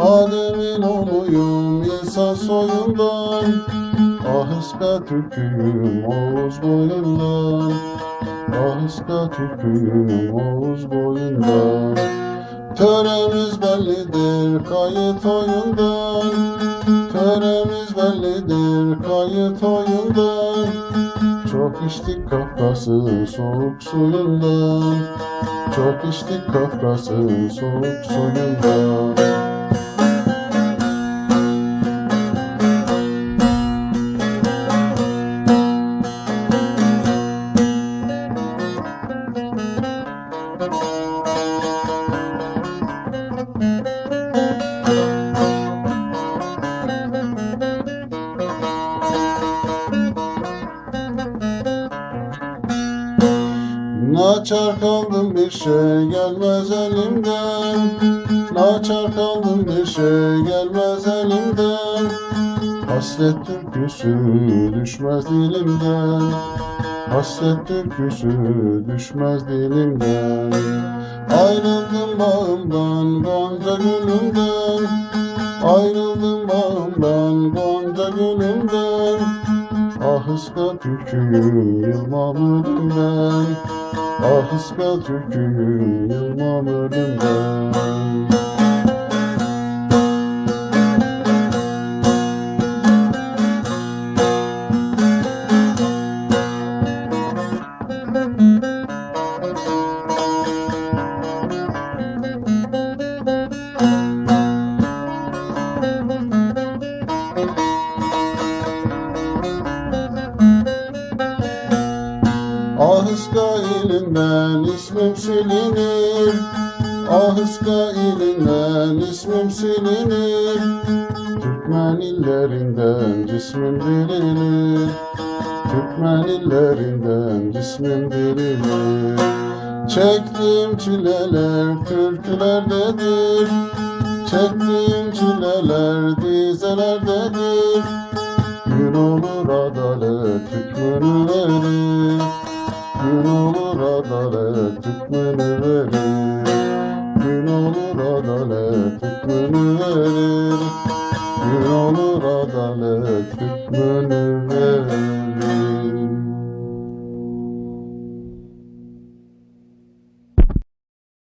Adem'in oğluyum insan soyundan Ahıska Türk'üyüm Oğuz boyundan. Ahıska Türk'üyüm Oğuz boyundan. Töremiz bellidir kayıt oyundan. Töremiz bellidir kayıt oyundan. Çok içtik Kafkas'ın soğuk suyundan. Çok içtik Kafkas'ın soğuk suyundan Naçar kaldım bir şey gelmez elimden. Naçar kaldım bir şey gelmez elimden. Hasret türküsü düşmez dilimden. Hasret türküsü düşmez dilimden. Ayrıldım bağımdan gonca gülümden Ayrıldım bağımdan gonca gülümden Ahıska türküyüm yılmam ölümden. Ahıska türküyüm yılmam ölümden Ahıska ilinden ismim silinir. Ahıska ilinden ismim silinir. Türkmen illerinden cismim dirilir Türkmen illerinden cismim dirilir Çektiğim çileler türkülerdedir Çektiğim çileler dizelerdedir Gün olur adalet hükmünü verir Gün olur adalet hükmünü verir Gün olur adalet hükmünü verir